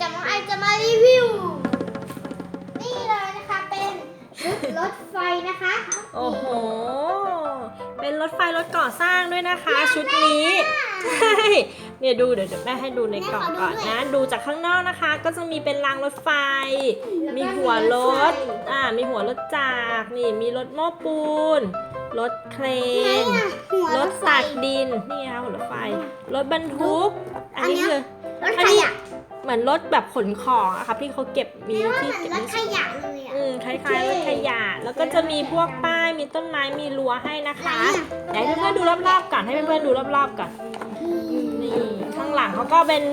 กับน้องไอจะมารีวิว นี่เลยนะคะเป็นชุดรถไฟนะคะโอ้โห เป็นรถไฟรถก่อสร้างด้วยนะคะ ชุดนี้ใช่เนี่ยดูเดี๋ยวเดี๋ยวแม่ให้ดูในกล่องก่อนนะ ดูจากข้างนอกนะคะ ก็จะมีเป็นรางรถไฟ มีหัวรถอ่ามีหัวรถจากรนี่มีรถโม้ปูนรถเครไหนนอะหัวรรถถไฟตักดินนี่ค่ะหัวรถไฟ รถบรรทุก อันนี้อันเนี้คือยรถขยะ เหมือนรถแบบขนของอะครับที่เขาเก็บมีนี่ว่าที่เหมือนเก็บรถที่ขยะเลยอะอืมคล้ายๆรถขยะ แล้วก็จะมีพวกป้ายมีต้นไม้มีรั้วให้นะคะไหนเดี๋ยวอะให้เพื่อนๆดูรอบๆก่อนให้เพื่อนๆดูรอบๆก่อนนี่ข้างหลังเขาก็เป็น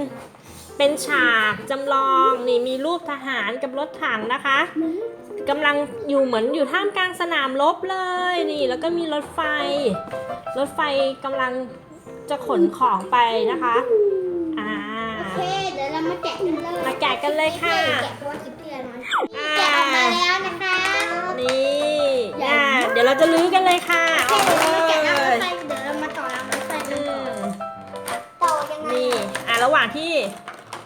เป็นฉากจำลองนี่มีรูปทหารกับรถถังนะคะกำลังอยู่เหมือนอยู่ท่ามกลางสนามรบเลยนี่ แล้วก็มีรถไฟ รถไฟกำลังจะขนของไปนะคะ อ่า มาแกะกันเลยมาแกะกันเลยค่ะ แกะเพราะว่าคลิปที่แล้วนะอ่าแกะออกมาแล้วนะคะนี่ใหญ่อ่ามากเดี๋ยวเราจะลื้อกันเลยค่ะโอออกเคมาเดี๋ยวเรามาเลแกะรางรถยไฟเดี๋ยวเรามาต่อรางรถไฟกัอืนก่อนมต่อยังไงนี่อะระหว่างที่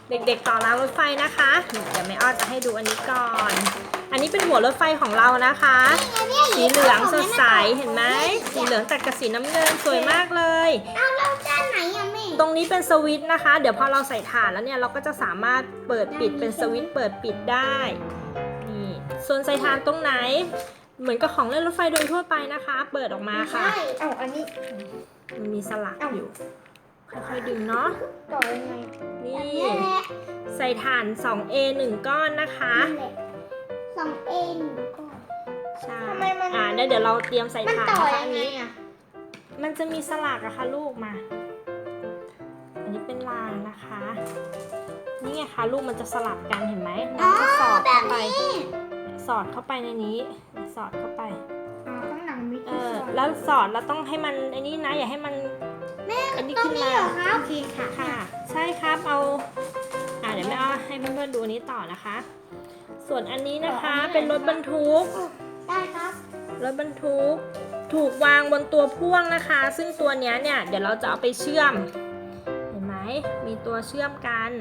เด็กๆต่อรางรถไฟนะคะเดี๋ยวแม่อ้อจะให้ดูอันนี้ก่อน อันนี้เป็นหัวรถไฟของเรานะคะ สีเหลืองสดใสเห็นไหมสีเหลืองตัดกับสีน้ำเงินสวยมากเลย ตรงนี้เป็นสวิตช์นะคะ เดี๋ยวพอเราใส่ถ่านแล้วเนี่ยเราก็จะสามารถเปิดปิดเป็นสวิตช์เปิดปิดได้นี่ส่วนใส่ถ่านตรงไหน เหมือนกับของเล่นรถไฟโดยทั่วไปนะคะ เปิดออกมาค่ะ ใช่เอาอันนี้ มันมีสลักอยู่ ค่อยๆดึงเนาะต่อยังไงนี่แบบนี้แหละใส่ถ่าน 2A 1 ก้อนนะคะนั่นแหละสองเอ็นก่อน ใช่ทำไมมัน อ่าเดี๋ยวเดี๋ยวเราเตรียมใส่มันถ่านต่อนะคะยังไงอะมันจะมีสลักอะค่ะลูกมาอั นนี้เป็นรางนะคะ นี่ไงคะลูกมันจะสลับกันเห็นไหมน้องก็สอดแบเข้าบไปนี้สอดเข้าไปในนี้ สอดเข้าไปอ๋อข้างหลังมีเออแล้วสอดแล้วต้องให้มันไอ้นี่นะอย่าให้มันแม่อันนี้ตรขึ้งนนี้มาเหรอครับโอเคค่ะค่ะ ใช่ครับเอาอ่าเดี๋ยวแม่เอาให้เพื่อนๆดูอันนี้ต่อนะคะ ส่วนอันนี้นะคะเป็นรถบรรทุกได้ครับรถบรรทุกถูกวางบนตัวพ่วงนะคะ ซึ่งตัวเนี้ยเนี่ยเดี๋ยวเราจะเอาไปเชื่อมเห็นไห มมีตัวเชื่อมกัน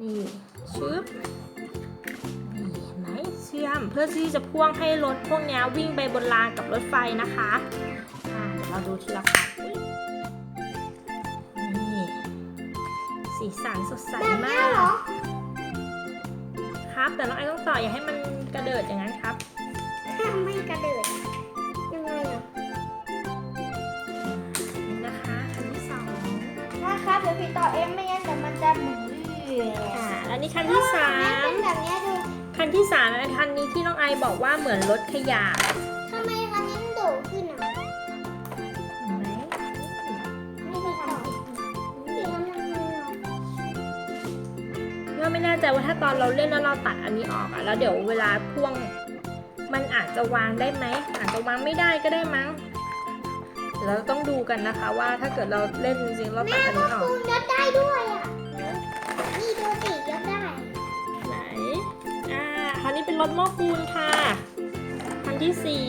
นี่ชึบนี่เห็นไหมเชื่อมเพื่อที่จะพ่วงให้รถพวกนี้วิ่งไปบนรางกับรถไฟนะคะอ่าเดี๋ยวเราดูทีละคันนี่สีสันสดใสมากครับแต่น้องไอต้องต่ออย่าให้มันกระเดิดอย่างนั้นครับถ้าไม่กระเดิด นะครับเดี๋ยวพี่ต่อเองไม่งั้นเดี๋ยวมันจะหมุนอ่าแล้วนี่คันที่สามเป็นแบบเนี้ยดูคันที่สามคันนี้ที่น้องไอบอกว่าเหมือนรถขยะทำไมคันนี้มันโดดขึ้นอะเห็นไหมนี่คือทำผิดพี่ทำยังไงอะก็ไม่แน่ใจว่าถ้าตอนเราเล่นแล้วเราตัดอันนี้ออกอะแล้วเดี๋ยวเวลาพ่วง มันอาจจะวางได้ไหมอาจจะวางไม่ได้ก็ได้มั้ง เดี๋ยวเราต้องดูกันนะคะว่าถ้าเกิดเราเล่นจริงๆเราตัดอันนี้ออกปูนยศได้ด้วยอะ นี่ดูสิยศได้ไหนอ่าคราวนี้เป็นรถหม้อปูนค่ะคันที่สี่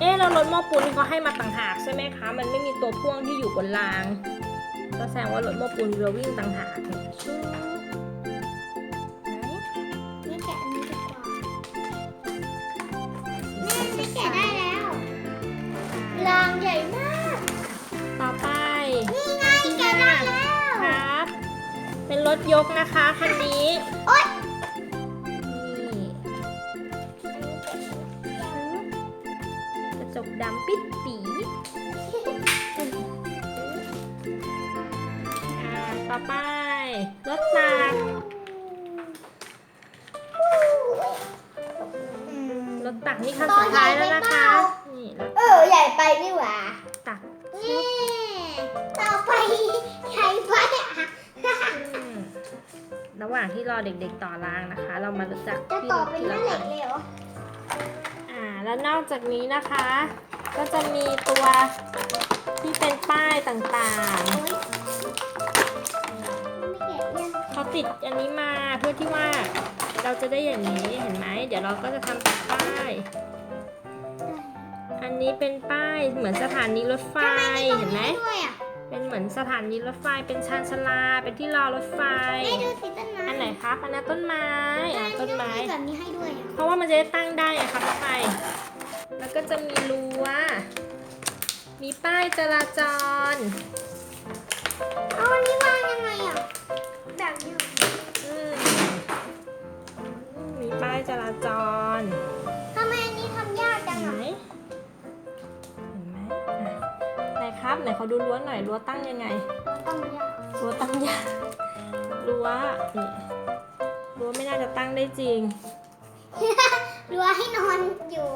เอ๊ะแล้วรถหม้อปูนที่เขาให้มาต่างหากใช่ไหมคะมันไม่มีตัวพ่วงที่อยู่บนราง ก็แสดงว่ารถหม้อปูนเราวิ่งต่างหากนี่ชู ถยกนะคะคันนี้โอ๊ยนี่กระจกดำปิดปีอ่าต่อไป รถตักอืมรถตักนี่คันสุดท้ายแล้ว หว่างที่รอเด็กๆต่อรางนะคะ เรามารู้จักจะพี่ต่อรถเป็นทีแม่ละเหล็คักนเลยเหรออ่า แล้วนอกจากนี้นะคะ ก็จะมีตัวที่เป็นป้ายต่างโอ๊ยไม่แกะยังๆเขาติดอันนี้มาเพื่อที่ว่าเราจะได้อย่างนี้เห็นไหมเดี๋ยวเราก็จะทำเป็นป้าย อันนนี้เป็นป้ายเหมือนสถานีรถไฟเห็นไหมด้วยอะ เป็นเหมือนสถานีรถไฟ เป็นชานชาลา เป็นที่รอรถไฟให้ดูสิต้นไม้อันไหนครับอันนั้นต้นไม้อะต้นไม้ แบบนี้ให้ด้วยอะเพราะว่ามันจะได้ตั้งได้อะครับรถไฟ แล้วก็จะมีรั้ว มีป้ายจราจร เอาอันนี้วางยังไงอะ แบบนี้ อืมมีป้ายจราจร ไหนขอดูรั้วหน่อยรั้วตั้งยังไงต้งยากรั้วตั้งยากรั้วนี่รั้วไม่น่าจะตั้งได้จริงรั้วให้นอนอยู่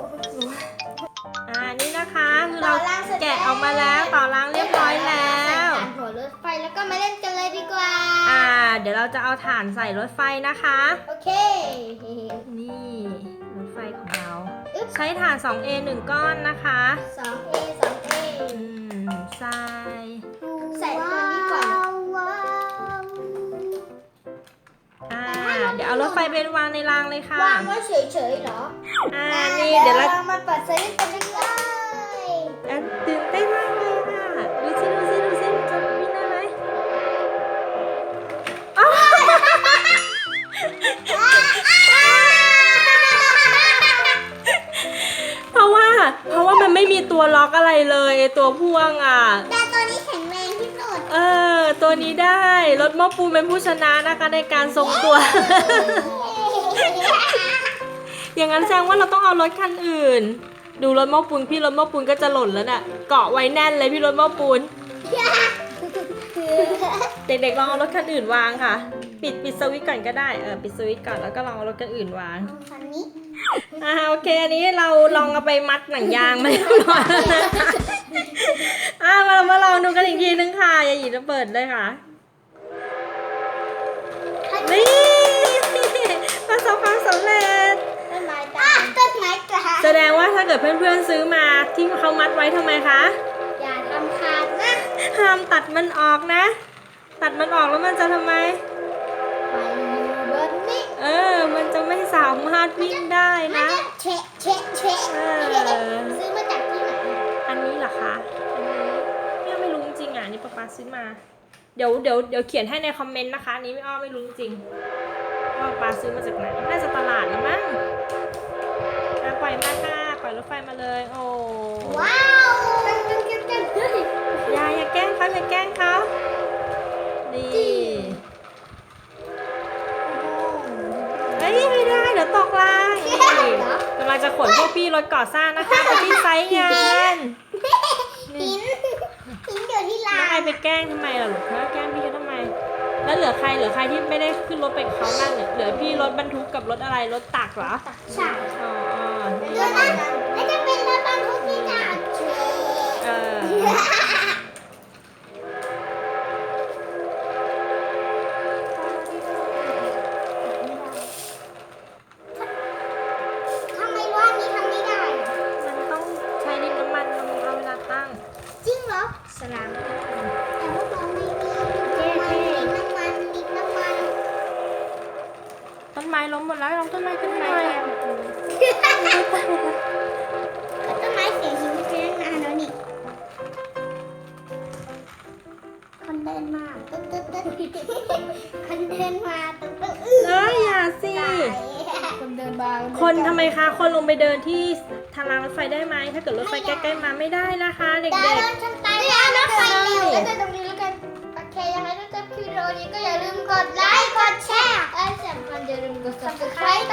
อ่านี่นะคะคือเราแกะออกมาแล้วต่อล้างเรียบร้อยแล้วถ่านหัวรถไฟแล้วก็มาเล่นกันเลยดีกว่า อ่า เดี๋ยวเราจะเอาถ่านใส่รถไฟนะคะ โอเค นี่รถไฟของเรา ใช้ถ่าน 2A 1 ก้อนนะคะ 2A มใส่ใส่ตัวนี้ก่อน อ่าเดี๋ยวเอารถไฟไปวางในรางเลยค่ะ วางไว้เฉยๆเหรออ่าอ่านี่เดี๋ยวเรามาเปิดสวิตช์กันเลยอะตื่นเต้นมาก ตัวล็อกอะไรเลยไอ้ตัวพ่วงอะ แต่ตัวนี้แข็งแรงที่สุดเออ ตัวนี้ได้รถหมอปูเป็นผู้ชนะนะคะในการทรงตัว อย่างนั้นแสดงว่าเราต้องเอารถคันอื่น ดูรถหมอปูนพี่รถหมอปูนก็จะหล่นแล้วน่ะ เกาะไว้แน่นเลยพี่รถหมอปูน เด็กๆลองเอารถคันอื่นวางค่ะ ปิดปิดสวิตช์ก่อนก็ได้ เออปิดสวิตช์ก่อนแล้วก็ลองเอารถคันอื่นวาง คันนี้อ่าโอเค อันนี้เราลองเอาไปมัดหนังยางมาเรียบร้อยแล้วนะอ่ามาเรามาลองดูกันอีกทีนึงค่ะอย่าหยิบจะเปิดเลยค่ะนี่ประสบความสำเร็จ ต้นไม้ตายต้นไม้ตายแสดงว่าถ้าเกิดเพื่อนๆซื้อมาที่เขามัดไว้ทำไมคะ อย่าทำขาดนะห้ามตัดมันออกนะ ตัดมันออกแล้วมันจะทำไมไปอยู่บนนี้ เออ มันจะไม่สามารถวิ่งได้มันนะจะเชะเชะเชะเออ ซื้อมาจากที่ไหนอันนี้เหรอคะ อันนี้เนี่ยไม่รู้จริงๆอะอันนี่ป๊าป๊าซื้อมา เดี๋ยวเดี๋ยวเดี๋ยวเขียนให้ในคอมเมนต์นะคะอันนี้ไม่อ้อไม่รู้จริงว่าป๊าป๊าซื้อมาจากไหน น่าจะตลาดแล้วมั้งอะปล่อยมาค่ะ ปล่อยรถไฟมาเลย โอ้ว้าวกันกันกันกันเฮ้ย อย่าอย่าแกล้งเขาอย่าแกล้งเขานี่ จะขนพวกพี่รถก่อสร้างนะคะไปที่ไซต์งานหินหินอยู่ที่ลาแล้วไอไปแกล้งทำไมล่ะลูกเธอแกล้งพี่เขาทำไม แล้วเหลือใครเหลือใครที่ไม่ได้ขึ้นรถไปกับเขาบ้างเนี่ยเหลือพี่รถบรรทุกกับรถอะไรรถตักเหรอใช่อ๋ออ๋อเดี๋ยวนะแล้วจะเป็น สลามแต่พวกเราไม่มีน้ำมันน้ำมันดินน้ำมันต้นไม้ล้มหมดแล้วลองต้นไม้ขึ้นหน่อยต้นไม้เสียชีวิตไปตั้งนานแล้วนี่คนเดินมาตึ๊ดตึ๊ดตึ๊ดคนเดินมาตึ๊ดตึ๊ดอื้อเอ้ยอย่าสิคนเดินมาคนทำไมคะ คนลงไปเดินที่ทางรางรถไฟได้ไหม ถ้าเกิดรถไฟใกล้ๆมาไม่ได้นะคะ เด็ดาวกร ไฟเร็วแล้วก็ตรงนี้แล้วกัน โอเค ยังไงถ้าชอบคลิปวิดีโอนี้ก็อย่าลืมกดไลค์ กดแชร์และสำคัญอย่าลืมกด subscribe